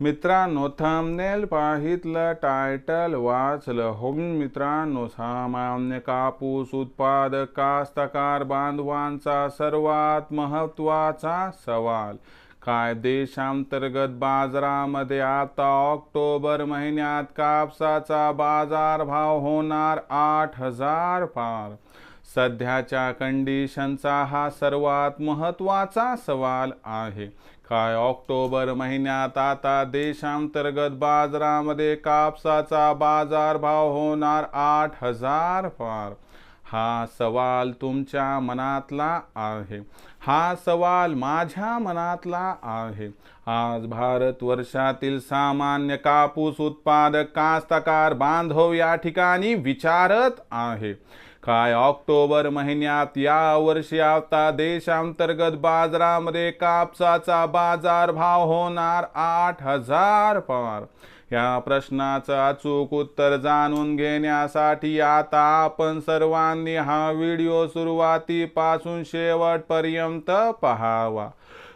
मित्रांनो thumbnail पाहितलं title वाचलं हो मित्रांनो सामान्य कापूस उत्पादक कास्तकार बांधवांचा सर्वात महत्त्वाचा सवाल। काय देशांतर्गत बाजारामध्ये आता ऑक्टोबर महिन्यात कापसाचा बाजारभाव होणार आठ हजार पार। सध्याच्या कंडिशनचा हा सर्वात महत्त्वाचा सवाल आहे. काय ऑक्टोबर महिन्यात आता देशांतर्गत बाजारामध्ये कापसाचा बाजारभाव होणार आठ हजार पार? हा सवाल तुमच्या मनातला आहे. हा सवाल माझ्या मनातला आहे. आज भारत वर्षातील सामान्य कापूस उत्पादक कास्तकार बांधव या ठिकाणी विचारत आहे. काय ऑक्टोबर महिन्यात या वर्षी आता देशांतर्गत बाजारामध्ये कापसाचा बाजारभाव होणार आठ हजार पार. या प्रश्नाचं अचूक उत्तर जाणून घेण्यासाठी आता आपण सर्वांनी हा व्हिडिओ सुरुवातीपासून शेवटपर्यंत पहावा.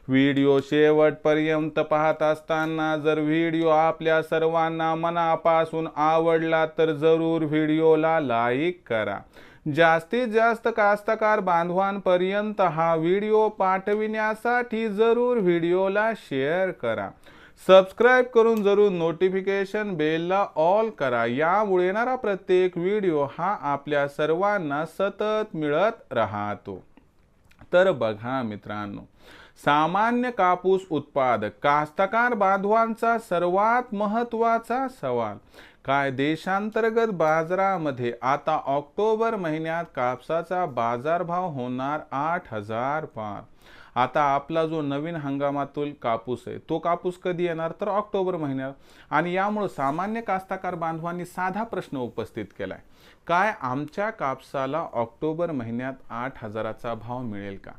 व्हिडिओ शेवटपर्यंत पाहत असताना जर व्हिडिओ आपल्या सर्वांना मनापासून आवडला तर जरूर व्हिडिओला लाईक करा. जास्तीत जास्त कास्तकार बांधवांपर्यंत हा व्हिडिओ पाठविण्यासाठी जरूर व्हिडिओला शेअर करा. सबस्क्राईब करून जरूर नोटिफिकेशन बेलला ऑल करा. यामुळे येणारा प्रत्येक व्हिडिओ हा आपल्या सर्वांना सतत मिळत राहतो. तर बघा मित्रांनो सामान्य कापूस उत्पादक कास्तकार बांधवांचा सर्वात महत्त्वाचा सवाल काय देशांतर्गत बाजारामध्ये आता ऑक्टोबर महिन्यात कापसाचा बाजारभाव होणार आठ हजार पार. आता आपला जो नवीन हंगामातील कापूस आहे तो कापूस कधी येणार? तर ऑक्टोबर महिन्यात. आणि यामुळं सामान्य कास्तकार बांधवांनी साधा प्रश्न उपस्थित केलाय. काय आमच्या कापसाला ऑक्टोबर महिन्यात आठ हजाराचा भाव मिळेल का?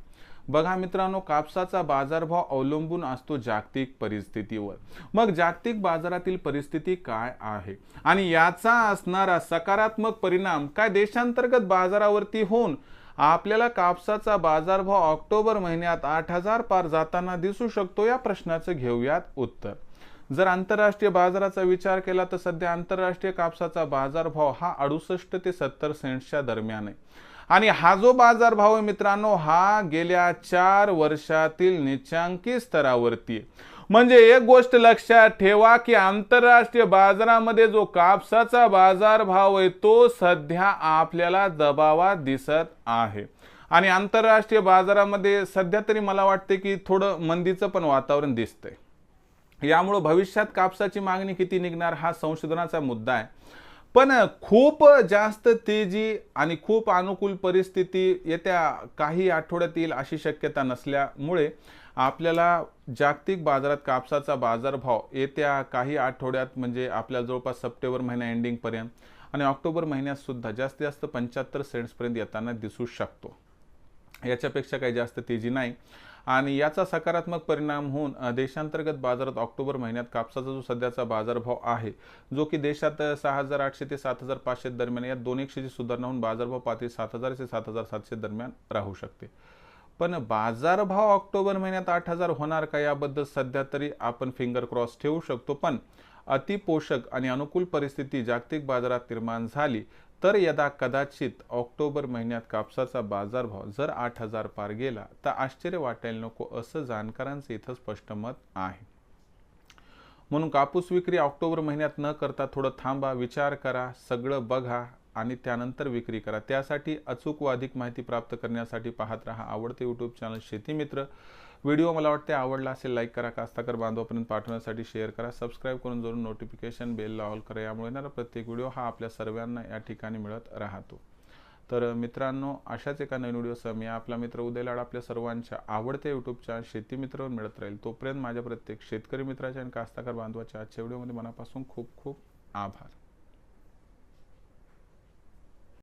बघा मित्रांनो कापसाचा बाजारभाव अवलंबून असतो जागतिक परिस्थितीवर. मग जागतिक बाजारातील परिस्थिती काय आहे? आणि याचा असणारा सकारात्मक परिणाम काय देशांतर्गत बाजारावरती होऊन आपल्याला कापसाचा बाजारभाव ऑक्टोबर महिन्यात आठ हजार पार जाताना दिसू शकतो या प्रश्नाचं घेऊयात उत्तर. जर आंतरराष्ट्रीय बाजाराचा विचार केला तर सध्या आंतरराष्ट्रीय कापसाचा बाजारभाव हा अडुसष्ट ते सत्तर सेंट्सच्या दरम्यान आहे. आणि हा जो बाजारभाव आहे मित्रांनो हा गेल्या चार वर्षातील निचांकी स्तरावरती आहे. म्हणजे एक गोष्ट लक्षात ठेवा की आंतरराष्ट्रीय बाजारामध्ये जो कापसाचा बाजारभाव आहे तो सध्या आपल्याला दबावात दिसत आहे. आणि आंतरराष्ट्रीय बाजारामध्ये सध्या तरी मला वाटते की थोडं मंदीचं पण वातावरण दिसतंय. यामुळं भविष्यात कापसाची मागणी किती निघणार हा संशोधनाचा मुद्दा आहे. पण खूप जास्त तेजी आणि खूप अनुकूल परिस्थिती येत्या काही आठवड्यात येईल अशी शक्यता नसल्यामुळे आपल्याला जागतिक बाजारात कापसाचा बाजारभाव येत्या काही आठवड्यात म्हणजे आपल्या जवळपास सप्टेंबर महिना एंडिंगपर्यंत आणि ऑक्टोबर महिन्यातसुद्धा जास्तीत जास्त पंच्याहत्तर सेंट्सपर्यंत येताना दिसू शकतो. याच्यापेक्षा काही जास्त तेजी नाही. आणि याचा सकारात्मक परिणाम होऊन देशांतर्गत बाजारात ऑक्टोबर महिन्यात कापसाचा जो सध्याचा बाजारभाव आहे जो की देशात सहा हजार आठशे ते सात हजार पाचशे दरम्यान या दोन एकशेची सुधारणा होऊन बाजारभाव पातळी सात हजार ते सात हजार सातशे दरम्यान राहू शकते. पण बाजारभाव ऑक्टोबर महिन्यात आठ हजार होणार का याबद्दल सध्या तरी आपण फिंगर क्रॉस ठेवू शकतो. पण अतिपोषक आणि अनुकूल परिस्थिती जागतिक बाजारात निर्माण झाली. तर यदा कदाचित ऑक्टोबर महिन्यात कापसाचा बाजारभाव जर आठ हजार पार गेला तर आश्चर्य वाटायला नको असं जाणकारांचं इथं स्पष्ट मत आहे. म्हणून कापूस विक्री ऑक्टोबर महिन्यात न करता थोडं थांबा विचार करा सगळं बघा आणि त्यानंतर विक्री करा. त्यासाठी अचूक व अधिक माहिती प्राप्त करण्यासाठी पाहत राहा आवडते यूट्यूब चॅनल शेतीमित्र व्हिडिओ मला वाटते आवडला असेल लाईक करा. कास्ताकर बांधवापर्यंत पाठवण्यासाठी शेअर करा. सबस्क्राईब करून जरूर नोटिफिकेशन बेलला ऑल करा. यामुळे येणारा प्रत्येक व्हिडिओ हा आपल्या सर्वांना या ठिकाणी मिळत राहतो. तर मित्रांनो अशाच एका नवीन व्हिडिओसह मी आपला मित्र उदयलाड आपल्या सर्वांच्या आवडत्या यूट्यूबच्या शेतीमित्रावर मिळत राहील. तोपर्यंत माझ्या प्रत्येक शेतकरी मित्राच्या आणि कास्ताकार बांधवाच्या आजच्या व्हिडिओमध्ये मनापासून खूप खूप आभार.